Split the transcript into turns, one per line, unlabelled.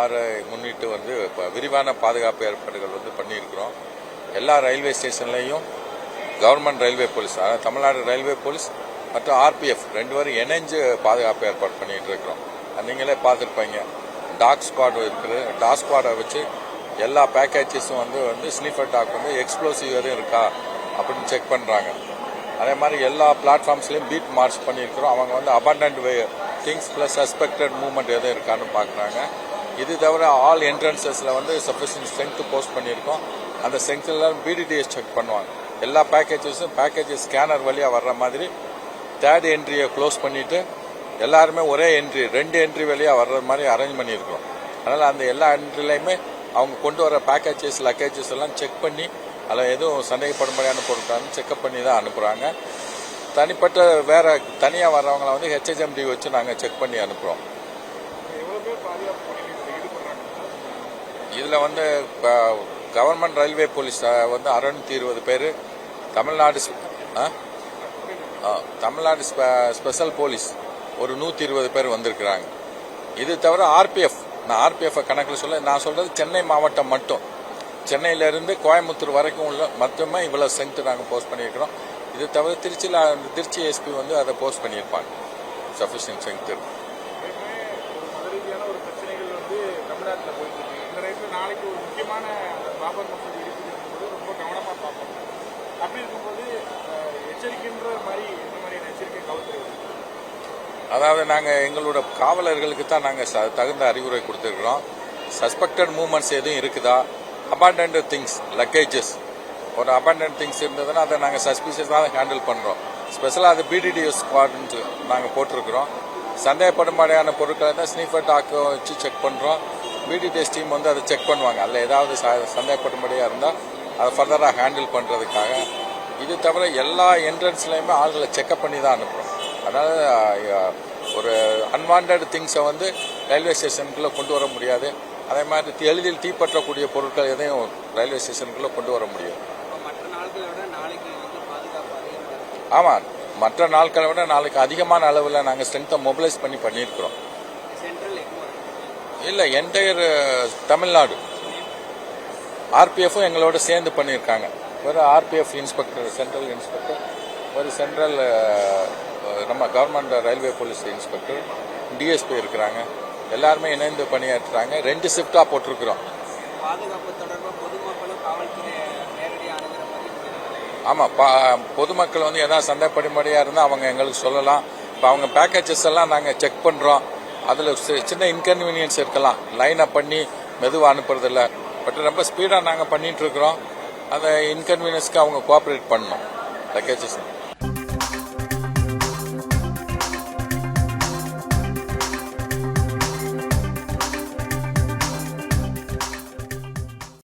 ஆறை முன்னிட்டு வந்து இப்போ விரிவான பாதுகாப்பு ஏற்பாடுகள் வந்து பண்ணியிருக்கிறோம். எல்லா ரயில்வே ஸ்டேஷன்லேயும் கவர்மெண்ட் ரயில்வே போலீஸ் அதாவது தமிழ்நாடு ரயில்வே போலீஸ் மற்றும் ஆர்பிஎஃப் ரெண்டு பேரும் இணைஞ்சு பாதுகாப்பு ஏற்பாடு பண்ணிட்டு இருக்கிறோம் நீங்களே பார்த்துருப்பீங்க. டாக் ஸ்குவாட் இருக்குது. டாக் ஸ்குவாடை வச்சு எல்லா பேக்கேஜஸும் வந்து வந்து ஸ்லீஃபர் டாக் வந்து எக்ஸ்ப்ளோசிவ் எதுவும் இருக்கா அப்படின்னு செக் பண்ணுறாங்க அதே மாதிரி எல்லா பிளாட்ஃபார்ம்ஸ்லையும் பீட் மார்ச் பண்ணியிருக்கிறோம். அவங்க வந்து abandoned way things plus suspected movement எதுவும் இருக்கான்னு பார்க்குறாங்க. இது தவிர ஆல் என்ட்ரன்சஸில் வந்து சஃபிஷியன்ட் ஸ்ட்ரென்த் போஸ்ட் பண்ணியிருக்கோம். அந்த ஸ்ட்ரென்த்தில் பிடிடிஎஸ் செக் பண்ணுவாங்க. எல்லா பேக்கேஜஸும் பேக்கேஜஸ் ஸ்கேனர் வழியாக வர்ற மாதிரி தேர்ட் என்ட்ரியை க்ளோஸ் பண்ணிவிட்டு எல்லாருமே ஒரே என்ட்ரி ரெண்டு என்ட்ரி வழியாக வர்ற மாதிரி அரேஞ்ச் பண்ணியிருக்கோம். அதனால் அந்த எல்லா என்ட்ரிலையுமே அவங்க கொண்டு வர பேக்கேஜஸ் லக்கேஜஸ் எல்லாம் செக் பண்ணி அதில் எதுவும் சந்தேகப்படும்படியான பொருட்கள் செக்அப் பண்ணி தான் அனுப்புகிறாங்க தனிப்பட்ட வேற தனியாக வர்றவங்களை வந்து ஹெச்ஹெச்எம்டி வச்சு நாங்கள் செக் பண்ணி அனுப்புகிறோம்
எவ்வளவு பேர் பாதுகாப்பு பணியில் இதுல ஈடுபடுறாங்க
இதில் வந்து கவர்மெண்ட் ரயில்வே போலீஸ் வந்து அறுநூத்தி இருபது பேர் தமிழ்நாடு தமிழ்நாடு ஸ்பெ- ஸ்பெஷல் போலீஸ் ஒரு நூற்றி இருபது பேர் வந்திருக்கிறாங்க. இது தவிர ஆர்பிஎஃப் நான் ஆர்பிஎஃப் கணக்கில் சொல்ல நான் சொல்றது சென்னை மாவட்டம் மட்டும். சென்னையிலேருந்து கோயம்புத்தூர் வரைக்கும் உள்ள மட்டுமே இவ்வளோ ஸ்ட்ரென்த் நாங்கள் போஸ்ட் பண்ணியிருக்கிறோம். இது தவிர திருச்சியில் திருச்சி எஸ்பி வந்து அதை போஸ்ட் பண்ணியிருப்பாங்க. சஃபிஷியன்ட் ஸ்ட்ரென்த்
இருக்கும் இந்த நேரத்துல நாளைக்கு ஒரு முக்கியமான பாபர் மசூதி இருக்கும்போது ரொம்ப கவனமாக பார்ப்போம். அப்படி இருக்கும்போது அஹ், எச்சரிக்கைன்ற மாதிரி எந்த மாதிரியான எச்சரிக்கை கவர்த்துறது
அதாவது நாங்கள் எங்களோட காவலர்களுக்கு தான் நாங்கள் தகுந்த அறிவுரை கொடுத்துருக்குறோம். சஸ்பெக்டட் மூமெண்ட்ஸ் எதுவும் இருக்குதா? அபாண்டன்ட் திங்ஸ் லக்கேஜஸ் ஒரு அபாண்டன்ட் திங்ஸ் இருந்ததுன்னா அதை நாங்கள் சஸ்பீஷியஸாக தான் ஹேண்டில் பண்ணுறோம் ஸ்பெஷலாக அது பிடிடிஎஸ் ஸ்குவாட்னு நாங்கள் போட்டிருக்கிறோம். சந்தேகப்படும்படியான பொருட்களை தான் ஸ்னீஃபர் டாக்கு வச்சு செக் பண்ணுறோம் பிடிடிஎஸ் டீம் வந்து அதை செக் பண்ணுவாங்க. அதில் ஏதாவது சந்தேகப்படும்படியாக இருந்தால் அதை ஃபர்தராக ஹேண்டில் பண்ணுறதுக்காக இது தவிர எல்லா என்ட்ரன்ஸ்லையுமே ஆளுகளை செக்அப் பண்ணி தான் அனுப்புகிறோம் அதனால் ஒரு அன்வான்ட் திங்ஸை வந்து ரயில்வே ஸ்டேஷனுக்குள்ளே கொண்டு வர முடியாது. அதே மாதிரி எளிதில் தீப்பற்றக்கூடிய பொருட்கள் எதையும் ரயில்வே ஸ்டேஷனுக்குள்ளே கொண்டு வர முடியாது.
இப்போ மற்ற நாட்களை விட நாளைக்கு வந்து பாதுகாப்பு அதிகமாக இருக்கு.
ஆமாம் மற்ற நாட்களை விட நாளைக்கு அதிகமான அளவில் நாங்கள் ஸ்ட்ரென்த்தை மொபிலைஸ் பண்ணி பண்ணியிருக்கிறோம். இல்லை என்டையர் தமிழ்நாடு. ஆர்பிஎஃப்பும் எங்களோட சேர்ந்து பண்ணியிருக்காங்க. ஒரு ஆர்பிஎஃப் இன்ஸ்பெக்டர் சென்ட்ரல் இன்ஸ்பெக்டர் ஒரு சென்ட்ரல் நம்ம government railway police inspector DSP இருக்கிறாங்க. எல்லாருமே இணைந்து பணியாற்றுறாங்க. ரெண்டு ஷிஃப்டாக போட்டிருக்கிறோம். ஆமாம் பா பொதுமக்கள் வந்து எதாவது சந்தைப்படும்படியாக இருந்தால் அவங்க எங்களுக்கு சொல்லலாம். இப்போ அவங்க பேக்கேஜஸ் எல்லாம் நாங்கள் செக் பண்ணுறோம் அதில் சின்ன இன்கன்வீனியன்ஸ் இருக்கலாம். லைனை பண்ணி மெதுவாக அனுப்புறதில்ல. பட் ரொம்ப ஸ்பீடாக நாங்கள் பண்ணிட்டு இருக்கிறோம். அந்த இன்கன்வீனியன்ஸ்க்கு அவங்க கோஆப்ரேட் பண்ணணும். லக்கேஜஸ்